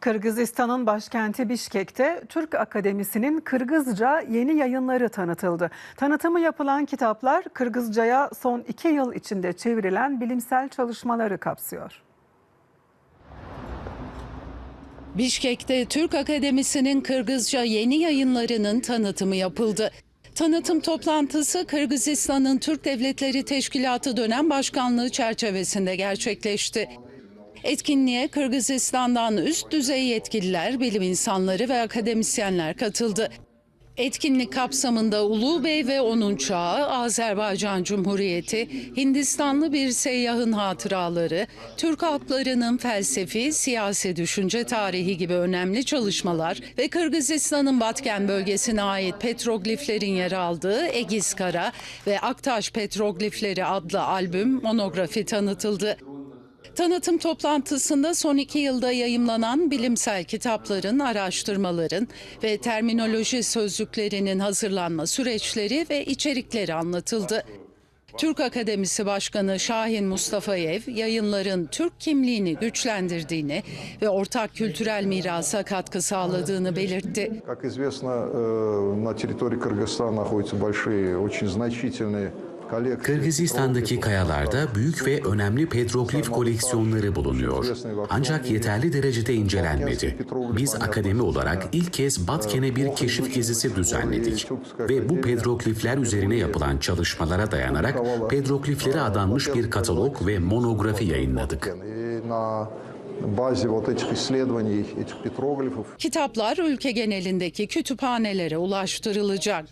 Kırgızistan'ın başkenti Bişkek'te Türk Akademisi'nin Kırgızca yeni yayınları tanıtıldı. Tanıtımı yapılan kitaplar Kırgızcaya son iki yıl içinde çevrilen bilimsel çalışmaları kapsıyor. Bişkek'te Türk Akademisi'nin Kırgızca yeni yayınlarının tanıtımı yapıldı. Tanıtım toplantısı Kırgızistan'ın Türk Devletleri Teşkilatı dönem başkanlığı çerçevesinde gerçekleşti. Etkinliğe Kırgızistan'dan üst düzey yetkililer, bilim insanları ve akademisyenler katıldı. Etkinlik kapsamında Ulu Bey ve onun çağı, Azerbaycan Cumhuriyeti, Hindistanlı bir seyyahın hatıraları, Türk halklarının felsefi, siyasi düşünce tarihi gibi önemli çalışmalar ve Kırgızistan'ın Batken bölgesine ait petrogliflerin yer aldığı Egiskara ve Aktaş Petroglifleri adlı albüm monografi tanıtıldı. Tanıtım toplantısında son iki yılda yayımlanan bilimsel kitapların, araştırmaların ve terminoloji sözlüklerinin hazırlanma süreçleri ve içerikleri anlatıldı. Türk Akademisi Başkanı Şahin Mustafayev, yayınların Türk kimliğini güçlendirdiğini ve ortak kültürel mirasa katkı sağladığını belirtti. Как известно, э, на территории Кыргызстана находятся большие, очень значительные коллекции. Kırgızistan'daki kayalarda büyük ve önemli petroglif koleksiyonları bulunuyor. Ancak yeterli derecede incelenmedi. Biz akademi olarak ilk kez Batken'e bir keşif gezisi düzenledik ve bu petroglifler üzerine yapılan çalışmalara dayanarak petrogliflere adanmış bir katalog ve monografi yayınladık. Kitaplar ülke genelindeki kütüphanelere ulaştırılacak.